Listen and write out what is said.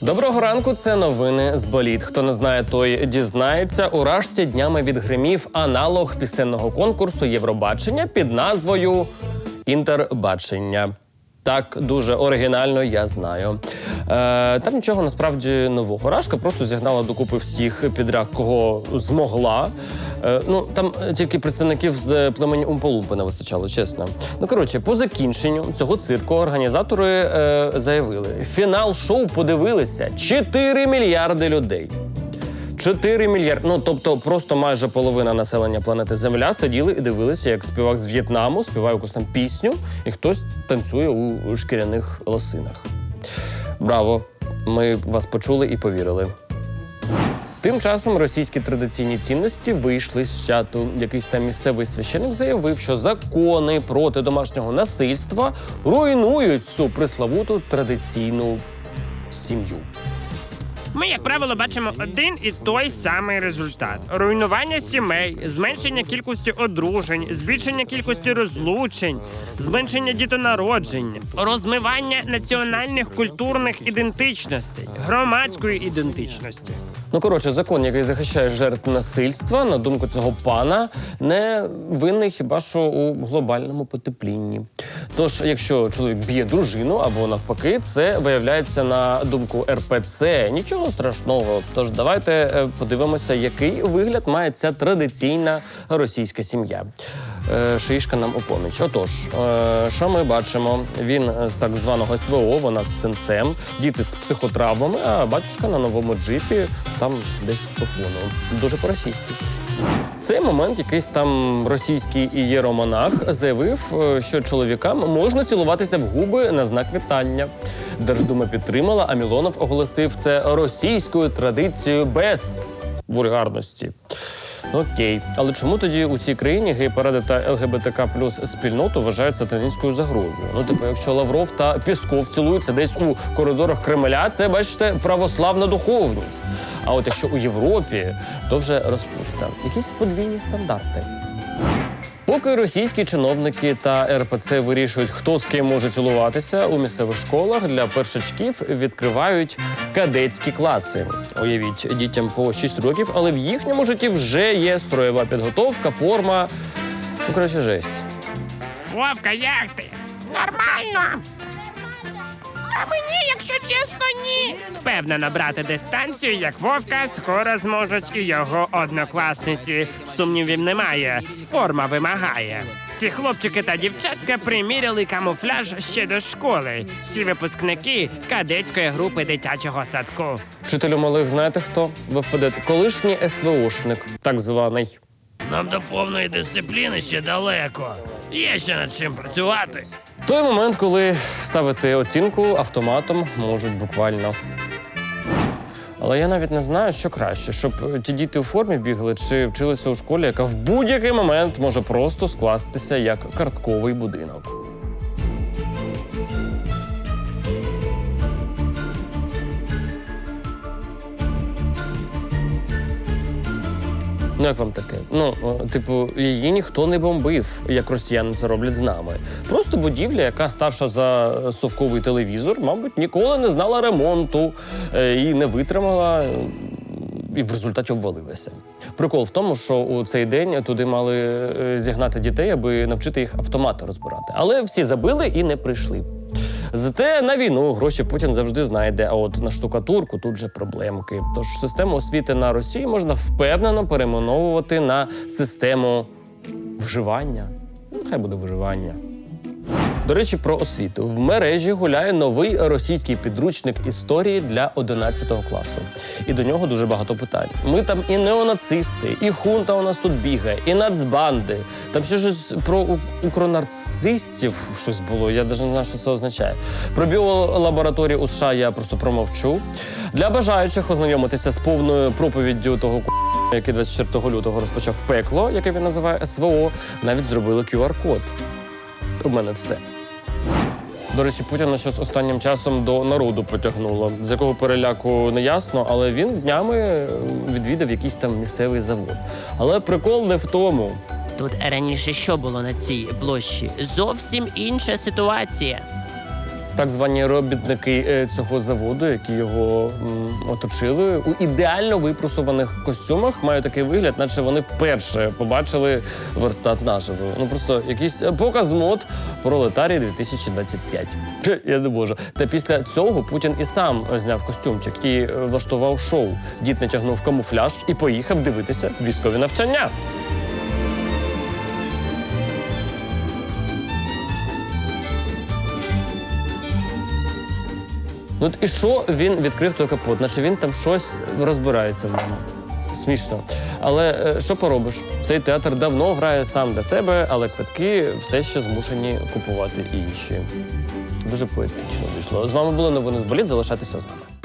Доброго ранку, це новини з боліт. Хто не знає, той дізнається. У Рашті днями відгримів аналог пісенного конкурсу Євробачення під назвою Інтербачення. Так, дуже оригінально, я знаю. Е, там нічого насправді нового. Рашка просто зігнала докупи всіх підряд, кого змогла. Е, ну там тільки представників з племені Умполумпи не вистачало, чесно. Ну коротше, по закінченню цього цирку організатори е, заявили: фінал шоу подивилися 4 мільярди людей. 4 мільярди. Ну тобто, просто майже половина населення планети Земля сиділи і дивилися, як співак з В'єтнаму співає якусь там пісню, і хтось танцює у шкіряних лосинах. Браво! Ми вас почули і повірили. Тим часом російські традиційні цінності вийшли з чату. Якийсь там місцевий священик заявив, що закони проти домашнього насильства руйнують цю приславуту традиційну сім'ю. Ми, як правило, бачимо один і той самий результат: руйнування сімей, зменшення кількості одружень, збільшення кількості розлучень, зменшення дітонароджень, розмивання національних культурних ідентичностей, громадської ідентичності. Ну коротше, закон, який захищає жертв насильства, на думку цього пана, не винний хіба що у глобальному потеплінні. Тож, якщо чоловік б'є дружину або навпаки, це виявляється на думку РПЦ. Нічого страшного. Тож давайте е, подивимося, який вигляд має ця традиційна російська сім'я. Е, Шишка нам у поміч. Отож, е, що ми бачимо? Він з так званого СВО, вона з синцем, діти з психотравмами, а батюшка на новому джипі там десь по фону. Дуже по-російськи. В цей момент якийсь там російський ієромонах заявив, що чоловікам можна цілуватися в губи на знак вітання. Держдума підтримала, а Мілонов оголосив це російською традицією без вульгарності. Окей, але чому тоді у цій країні гей-паради та ЛГБТК плюс спільноту вважають сатанинською загрозою? Ну, типу, якщо Лавров та Пісков цілуються десь у коридорах Кремля, це бачите православна духовність. А от якщо у Європі, то вже розпуста. Якісь подвійні стандарти. Поки російські чиновники та РПЦ вирішують, хто з ким може цілуватися, у місцевих школах для першачків відкривають кадетські класи. Уявіть, дітям по 6 років, але в їхньому житті вже є строєва підготовка, форма. Ну, коротше, жесть. Вовка, як ти? Нормально. А мені, якщо чесно, ні. Впевнено, брати дистанцію, як Вовка, скоро зможуть і його однокласниці. Сумнівів немає. Форма вимагає. Ці хлопчики та дівчатка приміряли камуфляж ще до школи. Всі випускники кадетської групи дитячого садку. Вчителю малих, знаєте хто? Ви впадете. Колишній СВОшник, так званий. Нам до повної дисципліни ще далеко. Є ще над чим працювати. Той момент, коли ставити оцінку автоматом можуть буквально. Але я навіть не знаю, що краще, щоб ті діти у формі бігли чи вчилися у школі, яка в будь-який момент може просто скластися як картковий будинок. Ну, як вам таке? Ну, типу, її ніхто не бомбив, як росіяни це роблять з нами. Просто будівля, яка старша за совковий телевізор, мабуть, ніколи не знала ремонту е, і не витримала. І в результаті обвалилася. Прикол в тому, що у цей день туди мали е, зігнати дітей, аби навчити їх автомати розбирати. Але всі забили і не прийшли. Зате на війну гроші Путін завжди знайде. А от на штукатурку тут же проблемки. Тож систему освіти на Росії можна впевнено перейменовувати на систему вживання. Ну, Хай буде виживання. До речі, про освіту в мережі гуляє новий російський підручник історії для 11 класу. І до нього дуже багато питань. Ми там і неонацисти, і хунта у нас тут бігає, і нацбанди. Там ще щось про укронарцистів щось було. Я навіть не знаю, що це означає. Про біолабораторію у США я просто промовчу. Для бажаючих ознайомитися з повною проповіддю того який 24 лютого розпочав пекло, яке він називає СВО, навіть зробили QR-код. У мене все. До речі, Путіна щось останнім часом до народу потягнуло, з якого переляку не ясно, але він днями е, відвідав якийсь там місцевий завод. Але прикол не в тому. Тут раніше що було на цій площі? Зовсім інша ситуація. Так звані робітники е, цього заводу, які його оточили, у ідеально випросуваних костюмах мають такий вигляд, наче вони вперше побачили верстат наживо. Ну просто якийсь показ мод пролетарій 2025. Хе, Я не можу. Та після цього Путін і сам зняв костюмчик і е, влаштував шоу. Дід натягнув камуфляж і поїхав дивитися військові навчання. Ну от і що він відкрив той капот? Наче він там щось розбирається в ньому. Смішно. Але е, що поробиш? Цей театр давно грає сам для себе, але квитки все ще змушені купувати інші. Дуже поетично вийшло. З вами були новини з боліт. Залишайтеся з нами.